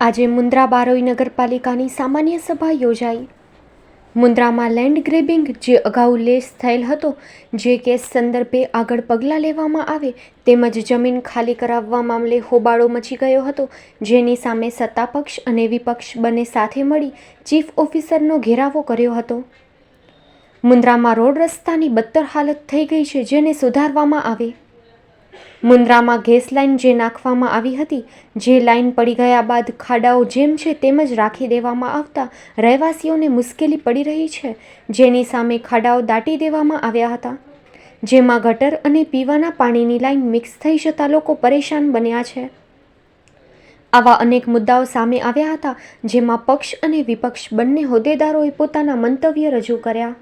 આજે મુન્દ્રા બારોઈ નગરપાલિકાની સામાન્ય સભા યોજાઈ. મુન્દ્રામાં લેન્ડ ગ્રેબિંગ જે અગાઉ લેસ થયેલ હતો, જે કેસ સંદર્ભે આગળ પગલાં લેવામાં આવે તેમજ જમીન ખાલી કરાવવા મામલે હોબાળો મચી ગયો હતો, જેની સામે સત્તાપક્ષ અને વિપક્ષ બંને સાથે મળી ચીફ ઓફિસરનો ઘેરાવો કર્યો હતો. મુન્દ્રામાં રોડ રસ્તાની બદતર હાલત થઈ ગઈ છે, જેને સુધારવામાં આવે. મુન્દ્રામાં ગેસ લાઇન જે નાખવામાં આવી હતી, જે લાઇન પડી ગયા બાદ ખાડાઓ જેમ છે તેમ જ રાખી દેવામાં આવતા રહેવાસીઓને મુશ્કેલી પડી રહી છે, જેની સામે ખાડાઓ દાટી દેવામાં આવ્યા હતા. જેમાં ગટર અને પીવાના પાણીની લાઇન મિક્સ થઈ જતા લોકો પરેશાન બન્યા છે. આવા અનેક મુદ્દાઓ સામે આવ્યા હતા, જેમાં પક્ષ અને વિપક્ષ બંને હોદ્દેદારોએ પોતાના મંતવ્ય રજૂ કર્યા.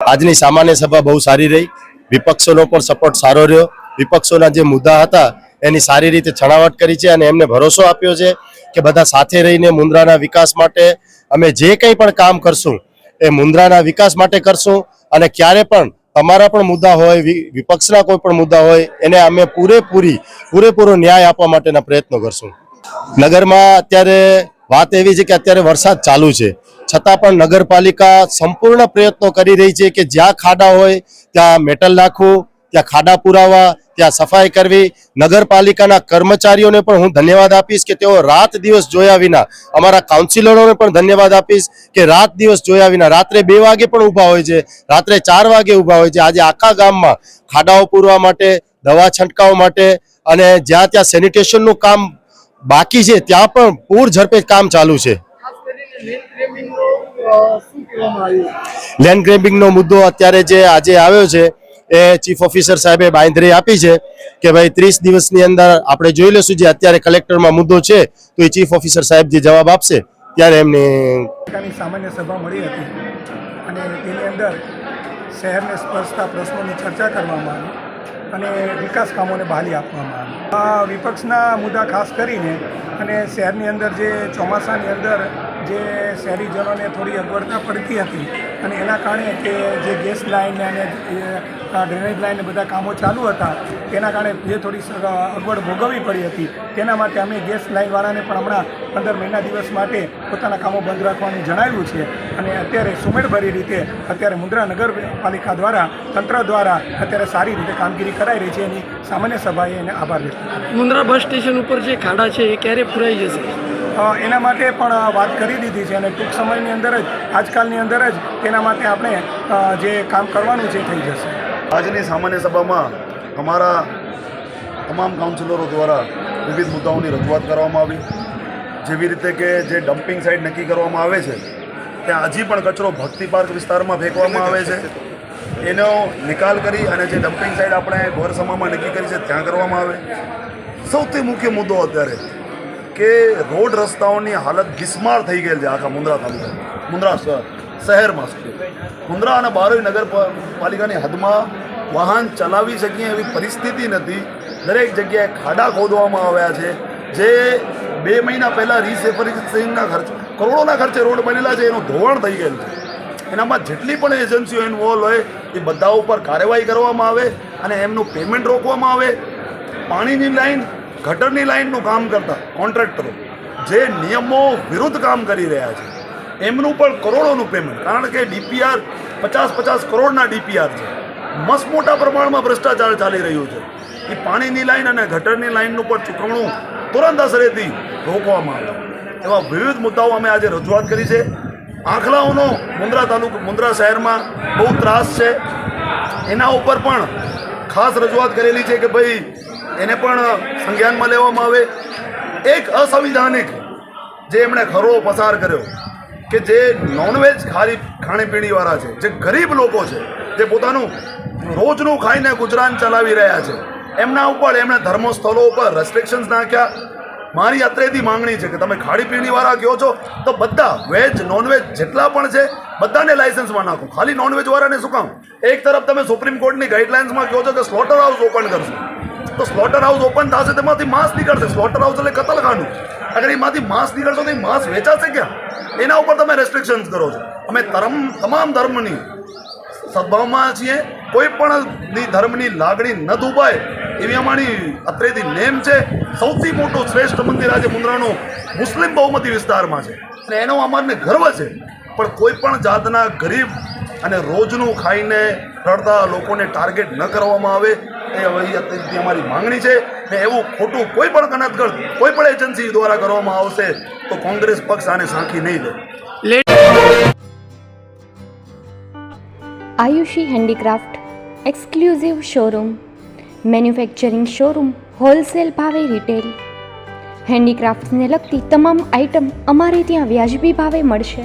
આજની સામાન્ય સભા બહુ સારી રહી. વિપક્ષોનો પણ સપોર્ટ સારો રહ્યો. વિપક્ષોના જે મુદ્દા હતા, એની સારી રીતે છણાવટ કરી છે અને એમને ભરોસો આપ્યો છે કે બધા સાથે રહીને મુન્દ્રાના વિકાસ માટે અમે જે કંઈ પણ કામ કરશું, એ મુન્દ્રાના વિકાસ માટે કરશું અને ક્યારે પણ તમારા પણ મુદ્દા હોય વિપક્ષના કોઈ પણ મુદ્દા હોય, એને અમે પૂરેપૂરી, પૂરેપૂરો ન્યાય આપવા માટેના પ્રયત્નો કરશું. નગરમાં અત્યારે વાત એવી છે કે અત્યારે વરસાદ ચાલુ છે. છતાં પણ નગરપાલિકા સંપૂર્ણ પ્રયત્નો કરી રહી છે કે જ્યાં ખાડા હોય, ત્યાં મેટલ નાખવું, ત્યાં ખાડા પુરાવા ત્યાં સફાઈ કરવી નગરપાલિકાના કર્મચારીઓને પણ હું ધન્યવાદ આપીશ કે તેઓ રાત દિવસ જોયા વિના અમારા કાઉન્સિલરોને પણ ધન્યવાદ આપીશ કે રાત દિવસ જોયા વિના રાત્રે બે વાગે પણ ઊભા હોય છે રાત્રે ચાર વાગે ઊભા હોય છે. આજે આખા ગામમાં ખાડાઓ પૂરવા માટે દવા છંટકાવ માટે અને જ્યાં ત્યાં સેનિટેશનનું કામ બાકી છે ત્યાં પણ પૂર ઝડપે કામ ચાલુ છે. લેન્ડ ગ્રેબિંગનો મુદ્દો અત્યારે જે આજે આવ્યો છે એ ચીફ ઓફિસર સાહેબે બાંધરી આપી છે કે ભાઈ ત્રીસ દિવસની અંદર આપણે જોઈ લઈશું જે અત્યારે કલેક્ટરમાં મુદ્દો છે, તો એ ચીફ ઓફિસર સાહેબ જે જવાબ આપશે, ત્યારે એમની સામાન્ય સભા મળી હતી અને તેની અંદર શહેરને સ્પર્શતા પ્રશ્નોની ચર્ચા કરવામાં આવી અને વિકાસ કામોને બહાલી આપવામાં આવી. આ વિપક્ષના મુદ્દા ખાસ કરીને અને શહેરની અંદર જે ચોમાસાની અંદર જે શહેરીજનોને થોડી અગવડતા પડતી હતી અને એના કારણે કે જે ગેસ લાઇન અને ડ્રેનેજ લાઇન બધા કામો ચાલુ હતા, તેના કારણે જે થોડી અગવડ ભોગવવી પડી હતી. તેના માટે અમે ગેસ લાઇનવાળાને પણ હમણાં પંદર મહિના દિવસ માટે પોતાના કામો બંધ રાખવાનું જણાવ્યું છે. અને અત્યારે સુમેળભરી રીતે અત્યારે મુન્દ્રા નગરપાલિકા દ્વારા, તંત્ર દ્વારા અત્યારે સારી રીતે કામગીરી કરાઈ રહી છે. એની સામાન્ય સભાએ એને આભાર વ્યક્ત મુન્દ્રા બસ સ્ટેશન ઉપર જે ખાડા છે એ ક્યારે પુરાઈ જશે? એના માટે પણ વાત કરી દીધી છે અને ટૂંક સમયની અંદર જ, આજકાલની અંદર જ તેના માટે આપણે જે કામ કરવાનું છે થઈ જશે. આજની સામાન્ય સભામાં અમારા તમામ કાઉન્સિલરો દ્વારા વિવિધ મુદ્દાઓની રજૂઆત કરવામાં આવી. જેવી રીતે કે જે ડમ્પિંગ સાઇટ નક્કી કરવામાં આવે છે, ત્યાં હજી પણ કચરો ભક્તિ પાર્ક વિસ્તારમાં ફેંકવામાં આવે છે. એનો નિકાલ કરી અને જે ડમ્પિંગ સાઇટ આપણે ગોરસમામાં નક્કી કરી છે, ત્યાં કરવામાં આવે. સૌથી મુખ્ય મુદ્દો અત્યારે કે રોડ રસ્તાઓની હાલત બિસ્માર થઈ ગયેલ છે આખા મુન્દ્રા તાલુકા શહેર, શહેરમાં મુન્દ્રા અને બારોઈ નગરપાલિકાની હદમાં વાહન ચલાવી શકીએ એવી પરિસ્થિતિ નથી. દરેક જગ્યાએ ખાડા ખોદવામાં આવ્યા છે. જે બે મહિના પહેલાં રીસેફરિંગના ખર્ચ, કરોડોના ખર્ચે રોડ બનેલા છે, એનું ધોવાણ થઈ ગયેલું છે. એનામાં જેટલી પણ એજન્સીઓ ઇન્વોલ્વ હોય, એ બધા ઉપર કાર્યવાહી કરવામાં આવે અને એમનું પેમેન્ટ રોકવામાં આવે. પાણીની લાઈન ગટરની લાઇનનું કામ કરતા કોન્ટ્રાક્ટરો જે નિયમો વિરુદ્ધ કામ કરી રહ્યા છે, એમનું પણ કરોડોનું પેમેન્ટ કારણ કે ડીપીઆર પચાસ પચાસ કરોડના ડીપીઆર છે. મસ્ત મોટા પ્રમાણમાં ભ્રષ્ટાચાર ચાલી રહ્યું છે. એ પાણીની લાઇન અને ગટરની લાઈનનું પણ ચૂકવણું તુરંત અસરેથી રોકવામાં આવે. એવા વિવિધ મુદ્દાઓ અમે આજે રજૂઆત કરી છે. આંખલાઓનો મુન્દ્રા તાલુકા, મુન્દ્રા શહેરમાં બહુ ત્રાસ છે. એના ઉપર પણ ખાસ રજૂઆત કરેલી છે કે ભાઈ એને પણ સંજ્ઞાનમાં લેવામાં આવે. એક અસંવિધાનિક જે એમણે ખરો પસાર કર્યો, કે જે નોનવેજ ખારી ખાણીપીણીવાળા છે, જે ગરીબ લોકો છે, જે પોતાનું રોજનું ખાઈને ગુજરાન ચલાવી રહ્યા છે, એમના ઉપર એમણે ધર્મસ્થળો ઉપર રેસ્ટ્રિક્શન્સ નાખ્યા. મારી અત્રેથી માંગણી છે કે તમે ખાણીપીણીવાળા કહો છો, તો બધા વેજ નોનવેજ જેટલા પણ છે, બધાને લાઇસન્સમાં નાખો. ખાલી નોનવેજ વાળાને શું કામ? એક તરફ તમે સુપ્રીમ કોર્ટની ગાઈડલાઇન્સમાં કહો છો કે સ્લોટર હાઉસ ઓપન કરશો. તો સ્લોટર હાઉસ ઓપન થશે તેમાંથી માંસ નીકળશે. સ્લોટર હાઉસ એટલે કતલખાનું. અગર એમાંથી માંસ નીકળશે તો એ માંસ વેચાશે ક્યાં? એના ઉપર તમે રેસ્ટ્રિક્શન્સ કરો છો. અમે ધર્મ, તમામ ધર્મની સદભાવમાં છીએ. કોઈ પણ ધર્મની લાગણી ન દુભાય એવી અમારી અત્રેથી નેમ છે. સૌથી મોટું શ્રેષ્ઠ મંદિર આજે મુન્દ્રાનું મુસ્લિમ બહુમતી વિસ્તારમાં છે. અને એનો અમારને ગર્વ છે. પણ કોઈ પણ જાતના ગરીબ અને રોજનું ખાઈને રડતા લોકોને ટાર્ગેટ ન કરવામાં આવે, એ હવે અમારી માંગણી છે ને એવું ખોટું કોઈ પણ કનતગળ કોઈ પણ એજન્સી દ્વારા કરવામાં આવશે, તો કોંગ્રેસ પક્ષ આને સાંખી નહીં લે. Ayushi handicraft, exclusive showroom, manufacturing showroom, wholesale ભાવે રિટેલ. હેન્ડીક્રાફ્ટ્સને લગતી તમામ આઇટમ અમારે ત્યાં વ્યાજબી ભાવે મળશે.